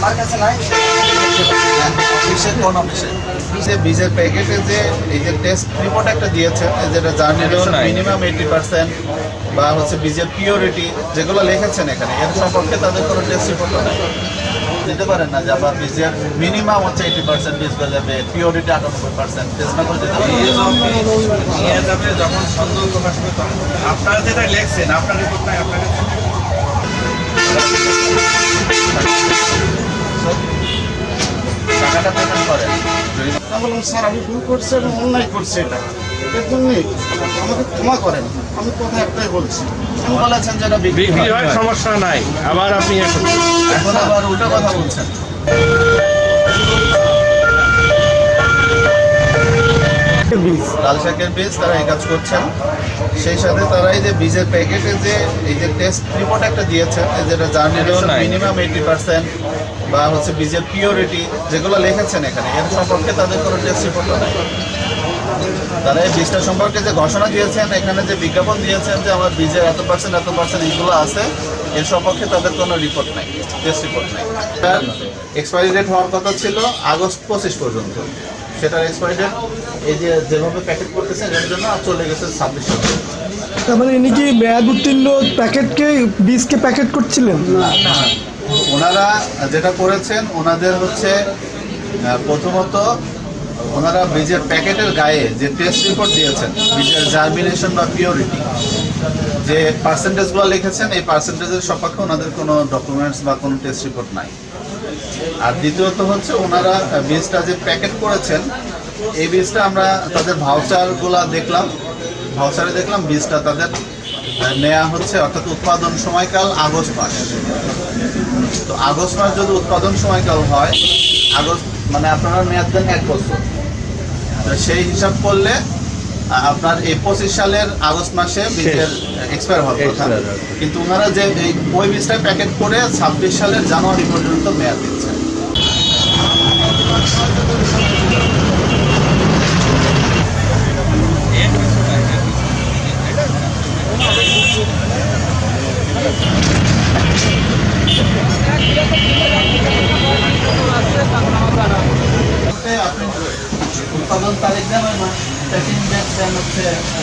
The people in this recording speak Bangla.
আমার কাছে নাই। কোন অফিসে যে বীজের প্যাকেটে যে এই যে টেস্ট রিপোর্ট একটা দিয়েছেন যেটা জার্নালিজম মিনিমাম এইটি পার্সেন্ট বা হচ্ছে বীজের পিওরিটি যেগুলো লিখেছেন এখানে এর সম্পর্কে তাদের কোনো টেস্ট রিপোর্ট নাই। দিতে পারেন না যে আবার বীজের মিনিমাম হচ্ছে এইটি পার্সেন্ট বীজ হয়ে পিওরিটি আটানব্বই পার্সেন্ট টেস্ট না করে নিয়ে যাবে যখন সন্দেহ প্রকাশ হবে তখন। আপনারা যেটা লেখছেন আপনার রিপোর্ট নাই আপনাকে টাকাটা পেমেন্ট করেন আমি বললাম স্যার আমি ভুল করছি এবং অন্যায় করছি এটা। এর জন্যে আমাকে ক্ষমা করেন। আমি কথা একটাই বলছি। আপনি বলেছেন যেটা বিক্রি বিক্রি হয়। সমস্যা নাই। আবার আপনি এখন আবার উল্টা কথা বলছেন। বীজ। লাল শাকের বীজ তারা এই কাজ করছেন। সেই সাথে তারা এই যে বীজের প্যাকেটে যে এই যে টেস্ট রিপোর্ট একটা দিয়েছেন যেটা নাই। মিনিমাম এইটি পার্সেন্ট বা হচ্ছে বীজের পিওরিটি যেগুলো লিখেছেন এখানে এর সম্পর্কে তাদের কোনো টেস্ট রিপোর্ট নাই। তারা এই বীজটা সম্পর্কে যে ঘোষণা দিয়েছেন এখানে যে বিজ্ঞাপন দিয়েছেন যে আমার বীজের এত পার্সেন্ট এত পার্সেন্ট এইগুলো আছে এর সম্পর্কে তাদের কোনো রিপোর্ট নাই টেস্ট রিপোর্ট নাই। এক্সপায়ারি ডেট হওয়ার কথা ছিল আগস্ট পঁচিশ পর্যন্ত। সেটার এক্সপায়ারি ডেট এই যে যেভাবে প্যাকেট করতেছেন এর জন্য চলে গেছে ছাব্বিশ তার মানে ইনি কি মেয়াদ উত্তীর্ণ প্যাকেটকে বীজকে প্যাকেট করছিলেন? ওনারা যেটা করেছেন ওনাদের হচ্ছে প্রথমত ওনারা বীজের প্যাকেটের গায়ে যে টেস্ট রিপোর্ট দিয়েছেন বীজের জার্মিনেশন বা পিওরিটি যে পার্সেন্টেজগুলো লিখেছেন এই পার্সেন্টেজের সপক্ষে ওনাদের কোনো ডকুমেন্টস বা কোনো টেস্ট রিপোর্ট নাই। আর দ্বিতীয়ত হচ্ছে ওনারা বীজটা যে প্যাকেট করেছেন, এই বীজটা আমরা তাদের ভাউচারগুলা দেখলাম। ভাউচারে দেখলাম বীজটা তাদের নেয়া হচ্ছে অর্থাৎ উৎপাদন সময়কাল আগস্ট মাস। তো আগস্ট মাস যদি উৎপাদন সময়কাল হয়, আগস্ট মানে আপনারা মেয়াদ দেন এক বছর। সেই হিসাব করলে আপনার এই পঁচিশ সালের আগস্ট মাসে বীজের এক্সপায়ার হওয়ার কথা। হবে। কিন্তু ওনারা যে এই ওই বীজটা প্যাকেট করে ছাব্বিশ সালের জানুয়ারি পর্যন্ত মেয়াদ দিচ্ছেন। আপনি উৎপাদন তারিখ দেন প্যাকিং ডেট দেন হচ্ছে